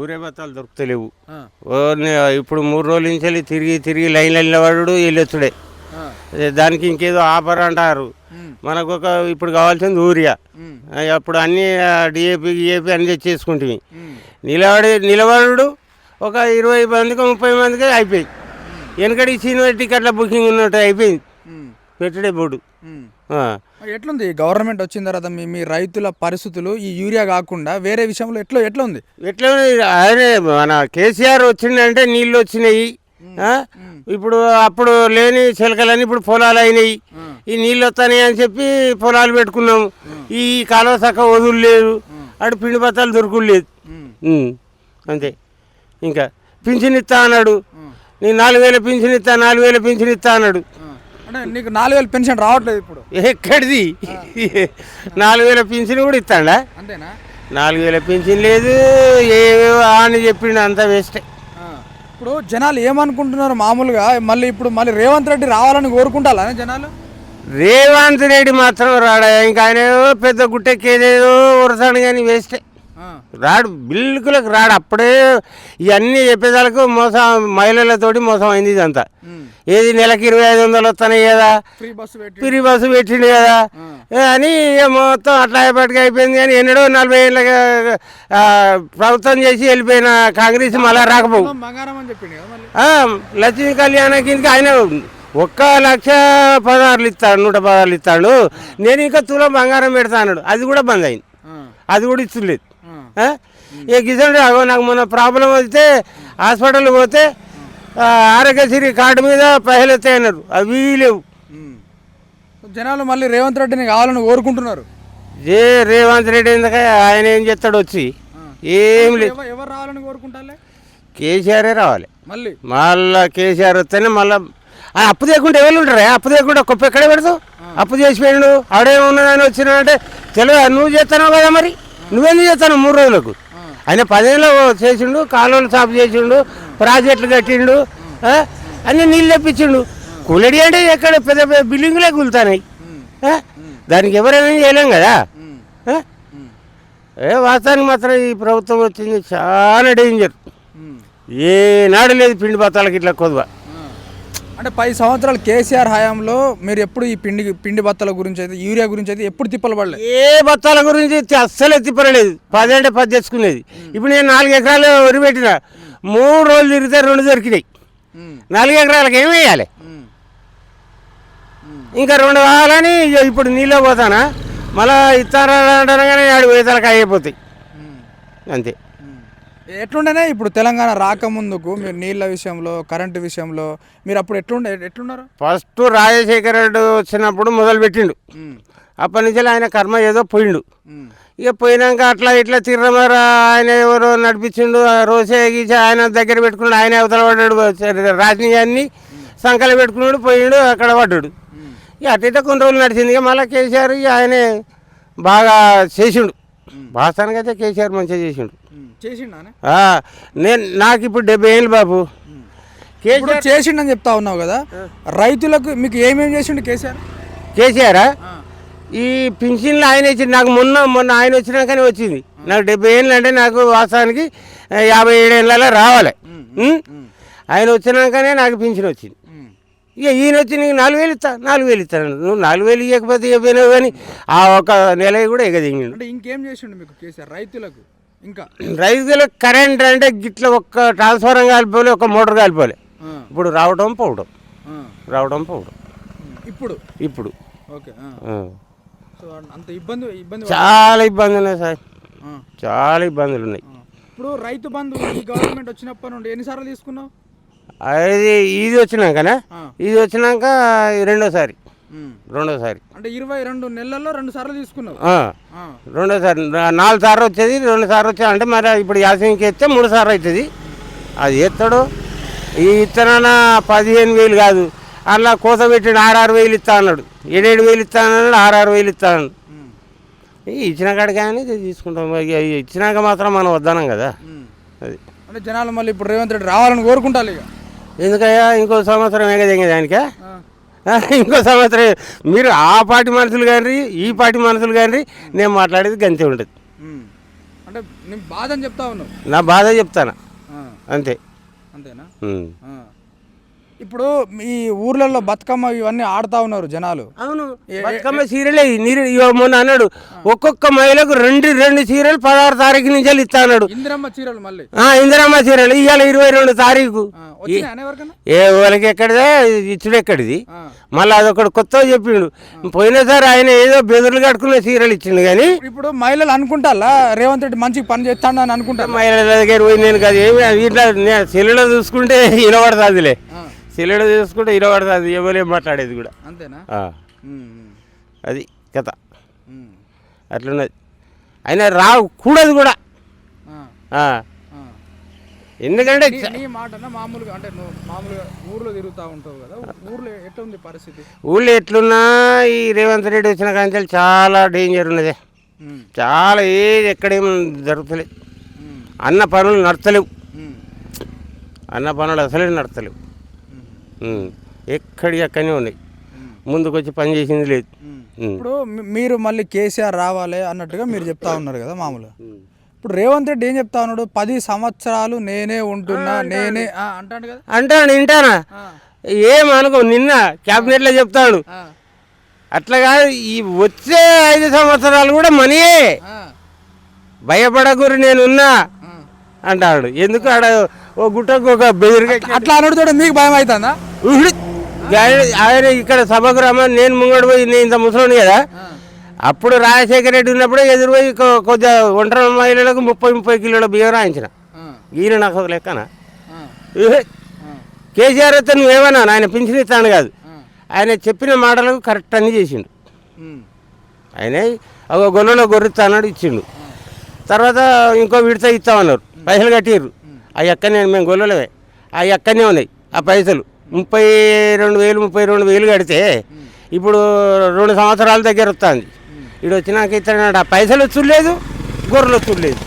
ఊరే బత్తాలు దొరుకుతలేవు. ఇప్పుడు మూడు రోజుల నుంచి వెళ్ళి తిరిగి తిరిగి లైన్ లైన్లో వాడు వెళ్ళొచ్చుడే దానికి ఇంకేదో ఆఫర్ అంటారు. మనకు ఒక ఇప్పుడు కావాల్సింది ఊరియా. అప్పుడు అన్ని డిఏపి గిఏపి అన్ని తెచ్చేసుకుంటుంది నిలబడి నిలబడు ఒక ఇరవై మందికి ముప్పై మందికి అయిపోయింది వెనకటి సినిమా టికెట్ల బుకింగ్ ఉన్నట్టు అయిపోయింది. పెట్టుడే బోర్డు. ఎట్లుంది? గవర్నమెంట్ వచ్చిన తర్వాత మీ మీ రైతుల పరిస్థితులు ఈ యూరియా కాకుండా వేరే విషయంలో ఎట్లా ఎట్లా ఉంది? ఎట్లా? ఆయన మన కేసీఆర్ వచ్చిందంటే నీళ్ళు వచ్చినాయి? ఇప్పుడు అప్పుడు లేని చిలకలని ఇప్పుడు పొలాలు అయినాయి. ఈ నీళ్ళు వస్తాయి అని చెప్పి పొలాలు పెట్టుకున్నాం. ఈ కాలువ చక్క వదులులేదు అటు పిండి బత్తాలు దొరుకులేదు అంతే. ఇంకా పింఛన్ ఇస్తా అన్నాడు. నేను నాలుగు వేల పింఛన్ ఇస్తా నాలుగు వేల పింఛన్ ఇస్తా అన్నాడు. నీకు నాలుగు వేలు పెన్షన్ రావట్లేదు ఇప్పుడు. ఎక్కడిది? నాలుగు వేల పింఛన్ కూడా ఇస్తాడా? అంతేనా? నాలుగు వేల పింఛన్ లేదు ఏవేవో అని చెప్పిండు అంతా వేస్టే. ఇప్పుడు జనాలు ఏమనుకుంటున్నారు మామూలుగా? మళ్ళీ ఇప్పుడు మళ్ళీ రేవంత్ రెడ్డి రావాలని కోరుకుంటారా జనాలు? రేవంత్ రెడ్డి మాత్రం రాడా? ఇంకా ఆయన పెద్ద గుట్టెక్కేదేదో ఉరసాడు కానీ వేస్టే. రాడు బిల్కులకు రాడు. అప్పుడే ఇవన్నీ చెప్పేదాలకు మోసం మహిళలతోటి మోసం అయింది ఇదంతా. ఏది నెలకి ఇరవై ఐదు వందలు వస్తున్నాయి కదా. ఫ్రీ బస్సు పెట్టిండు. కదా. అని మొత్తం అట్లా అయిపోయి అయిపోయింది. కానీ ఎన్నడో నలభై ఏళ్ళగా ఆ, ప్రభుత్వం చేసి వెళ్ళిపోయిన కాంగ్రెస్ మళ్ళా రాకపోవు. కదా లక్ష్మీ కళ్యాణ కిందకి ఆయన ఒక్క లక్ష పదహారులు ఇస్తాడు నూట పదహారులు ఇస్తాడు. నేను ఇంకా తులం బంగారం పెడతా అన్నాడు అది కూడా బంద్ అయింది. అది కూడా ఇచ్చలేదు ఆ. ఏ గిజండి అగో నాకు మొన్న ప్రాబ్లం వస్తే హాస్పిటల్ పోతే ఆరోగ్యశ్రీ కార్డు మీద పైసలు అన్నారు అవి లేవు. జనాలు మళ్ళీ రేవంత్ రెడ్డిని కావాలని కోరుకుంటున్నారు. ఏ రేవంత్ రెడ్డి ఎందుక ఆయన ఏం చేస్తాడు వచ్చి? ఏం లేదు. ఎవ- ఎవరు రావాలని కోరుకుంటారులే? కేసీఆరే రావాలి. మళ్ళీ? మళ్ళా కేసీఆర్ వస్తేనే మళ్ళా అప్పు చేయకుండా ఎవరు ఉంటారా అప్పు చేయకుండా గొప్ప ఎక్కడే పెడతావు? అప్పు చేసిపోయాడు ఆడే ఉన్నదని వచ్చినాడంటే తెలియదు నువ్వు చేస్తున్నావు కదా మరి? నువ్వెందుకు చేస్తాను మూడు రోజులకు ఆయన పదేళ్ళు చేసిండు కాలువలు సాపు చేసిండు ప్రాజెక్టులు కట్టిండు? అన్ని నీళ్ళు తెప్పించిండు కూలడి అంటే ఎక్కడ పెద్ద పెద్ద బిల్డింగులే కూలుతాయి ఆ? దానికి ఎవరైనా చేయలేం కదా? ఏ వాస్తవానికి మాత్రం ఈ ప్రభుత్వం వచ్చింది చాలా డేంజర్. ఏనాడు లేదు పిండి బత్తాలకి ఇట్లా కొద్దువ. అంటే పది సంవత్సరాలు కేసీఆర్ హయాంలో మీరు ఎప్పుడు ఈ పిండి పిండి బత్తల గురించి అయితే యూరియా గురించి అయితే ఎప్పుడు తిప్పలు పడలేదు ఏ బత్తాల గురించి అస్సలే తిప్పలేదు. పది అంటే పది తెచ్చుకునేది. ఇప్పుడు నేను నాలుగు ఎకరాలు వరి పెట్టిన మూడు రోజులు తిరిగితే రెండు దొరికినాయి. నాలుగు ఎకరాలకు ఏం వేయాలి. ఇంకా రెండు కావాలని ఇప్పుడు నీళ్ళు పోతానా? మళ్ళా ఇస్తారనగానే ఆడు వేతలకు అయిపోతాయి. అంతే. ఎట్లుండేనే ఇప్పుడు తెలంగాణ రాకముందుకు మీరు నీళ్ళ విషయంలో కరెంటు విషయంలో మీరు అప్పుడు ఎట్లుండే ఎట్లున్నారు ఫస్ట్ రాజశేఖర రెడ్డి వచ్చినప్పుడు మొదలు పెట్టిండు. అప్పటి నుంచి ఆయన కర్మ ఏదో పోయిండు. ఇక పోయినాక అట్లా ఇట్లా తిర్రమర ఆయన ఎవరో నడిపించిండు రోసే గీసే ఆయన దగ్గర పెట్టుకున్నాడు ఆయన అవతల పడ్డాడు రాసినవి అన్ని సంకలు పెట్టుకున్నాడు పోయిండు అక్కడ పడ్డాడు. ఇక అటు ఇట్లా కొన్ని రోజులు నడిచింది ఇక మళ్ళీ కేసీఆర్ ఇక ఆయనే బాగా చేసిండు వాస్తవానికి అయితే కేసీఆర్ మంచిగా చేసిండు. ఆ, నేను నాకు ఇప్పుడు డెబ్బై ఏళ్ళు బాబు. ఇప్పుడు కేసీఆర్ చేసిండని చెప్తా ఉన్నావు కదా రైతులకు మీకు ఏమేమి చేసిండు కేసీఆర్? కేసీఆరా. ఈ పింఛన్లు ఆయన ఇచ్చింది నాకు మొన్న మొన్న ఆయన వచ్చినాకనే వచ్చింది. నాకు డెబ్బై ఏళ్ళు అంటే నాకు వాస్తవానికి యాభై ఏడేళ్ళలో రావాలి? ఆయన వచ్చినాకనే నాకు పింఛన్ వచ్చింది. ఇక ఈయన వచ్చి నీకు నాలుగు వేలు ఇస్తా నాలుగు వేలు ఇస్తాను నువ్వు నాలుగు వేలు ఇవ్వకపోతే ఇవ్వపోయినావు కానీ ఆ ఒక నెల కూడా ఎగదింగిండు అంటే ఇంకేం చేసిండు మీకు కేసీఆర్? రైతులకు ఇంకా? రైతులకు కరెంట్ అంటే గిట్ల ఒక్క ట్రాన్స్ఫారం కాలిపోలే ఒక మోటార్ కాలిపోలే. ఇప్పుడు రావడం పోవడం. రావడం పోవడం. ఇప్పుడు? ఇప్పుడు. ఓకే. సో అంత ఇబ్బంది ఇబ్బంది చాలా ఇబ్బంది ఉన్నాయి సార్. చాలా ఇబ్బందులు ఉన్నాయి. ఇప్పుడు రైతు బంధు ఈ గవర్నమెంట్ వచ్చినప్పటి నుండి ఎన్నిసార్లు తీసుకున్నావు? అది ఇది వచ్చినాకనా. ఇది వచ్చినాక రెండోసారి. రెండోసారి. అంటే ఇరవై రెండు నెలల్లో రెండు సార్లు తీసుకున్నావు. రెండోసారి నాలుగు సార్లు వచ్చేది రెండు సార్లు వచ్చేది అంటే మరి ఇప్పుడు యాసింగ్కి ఎత్తే మూడు సార్లు అవుతుంది. అది ఎత్తాడు. ఈ ఇత్తనాన పదిహేను వేలు కాదు. అలా కోత పెట్టిన ఆరారు వేలు ఇస్తా అన్నాడు. ఏడేడు వేలు ఇస్తా అన్నాడు ఆరారు వేలు ఇస్తా అన్నాడు. ఇచ్చిన కాడికి కానీ తీసుకుంటాం. ఇచ్చినాక మాత్రం మనం వద్దనం కదా. అది. అంటే జనాలు మళ్ళీ ఇప్పుడు రేవంత్ రెడ్డి రావాలని కోరుకుంటారు ఇక. ఎందుకయ్యా? ఇంకో సంవత్సరం ఎగదెంగే దానికా ఇంకో సంవత్సరం మీరు ఆ పార్టీ మనుషులు కానీ ఈ పార్టీ మనుషులు కానీ నేను మాట్లాడేది గంతే ఉంటుంది. అంటే నేను బాధ అని చెప్తా ఉన్నావు. నా బాధ చెప్తాను? అంతే. అంతేనా. ఇప్పుడు ఈ ఊర్లలో బతుకమ్మ ఇవన్నీ ఆడుతా ఉన్నారు జనాలు. అవును. బతుకమ్మ సీరియలే నీరు మొన్న అన్నాడు ఒక్కొక్క మహిళకు రెండు రెండు సీరియల్ పదహారు తారీఖు నుంచి ఇస్తా అన్నాడు. ఇందిరమ్మ చీరలు మళ్ళీ. ఆ, ఇందిరమ్మ సీరియల్ ఇవాళ ఇరవై రెండు తారీఖు. ఏ వాళ్ళకి ఎక్కడిదే? ఇచ్చుడు ఎక్కడిది. మళ్ళీ అదొకటి కొత్త చెప్పిండు. పోయినసారి ఆయన ఏదో బెదురులు కట్టుకున్న సీరియల్ ఇచ్చిండు కానీ ఇప్పుడు మహిళలు అనుకుంటారా రేవంత్ రెడ్డి మంచిగా పని చేస్తాడు అని అనుకుంటారు? మహిళల దగ్గర పోయి నేను కాదు ఏమి ఇట్లా సెల్లులో చూసుకుంటే ఇనబడుతుందిలే సెల్లులో చూసుకుంటే ఇనబడుతుంది ఎవరేం మాట్లాడేది కూడా. అంతేనా? అది కథ. అట్లున్నది. అయినా రాకూడదు కూడా. ఎందుకంటే మామూలుగా అంటే మామూలుగా ఊర్లో తిరుగుతూ ఉంటావు కదా ఊర్లో ఎట్లా ఉంది పరిస్థితి? ఊళ్ళో ఎట్లున్నా ఈ రేవంత్ రెడ్డి వచ్చిన కాంచెలు చాలా డేంజర్ ఉన్నది. చాలా ఏది ఎక్కడేం జరుగుతలేదు అన్న పనులు నడతలేవు. అన్న పనులు అసలే నడతలేవు. ఎక్కడి అక్కడనే ఉన్నాయి. ముందుకు వచ్చి పని చేసింది లేదు. ఇప్పుడు మీరు మళ్ళీ కేసీఆర్ రావాలి అన్నట్టుగా మీరు చెప్తా ఉన్నారు కదా మామూలుగా. ఇప్పుడు రేవంత్ రెడ్డి ఏం చెప్తా ఉన్నాడు? పది సంవత్సరాలు నేనే ఉంటున్నా నేనే ఆ, అంటాడు కదా. అంటాను వింటానా? ఆ, ఏం అనుకో నిన్న క్యాబినెట్లో చెప్తాడు. అట్లా కాదు ఈ వచ్చే ఐదు సంవత్సరాలు కూడా మనయే. భయపడకూరి నేనున్నా. అంటాడు. ఎందుకు ఆడ ఓ గుట్టకు ఒక బెదిరిగా అట్లా అనుడుతోడు మీకు భయం అవుతుందా. ఆయన- ఇక్కడ సభకు రమ్మని నేను ముంగడు పోయి నేను ఇంత ముసలోని కదా. అప్పుడు రాజశేఖర రెడ్డి ఉన్నప్పుడే ఎదురుపోయి కొద్దిగా ఒంటరి మహిళలకు ముప్పై ముప్పై కిలోల బియ్యం రాయించిన. ఈయన నాకు ఒక లెక్కన. కేసీఆర్ అయితే నువ్వేమన్నా? ఆయన పింఛన్ ఇస్తాను కాదు. ఆయన చెప్పిన మాటలకు కరెక్ట్ అన్ని చేసిండు. ఆయన ఒక గొల్లలో గొర్రెత్తానాడు ఇచ్చిండు. తర్వాత ఇంకో విడత ఇస్తామన్నారు. పైసలు కట్టిర్రు. ఆ ఎక్కనే మేము గొల్లలవే ఆ ఎక్కనే ఉన్నాయి ఆ పైసలు. ముప్పై రెండు వేలు ముప్పై రెండు వేలు కడితే ఇప్పుడు రెండు సంవత్సరాల దగ్గర వస్తుంది. ఇటు వచ్చినాక ఇస్తాడు ఆ పైసలు వచ్చులేదు గొర్రెలు వచ్చులేదు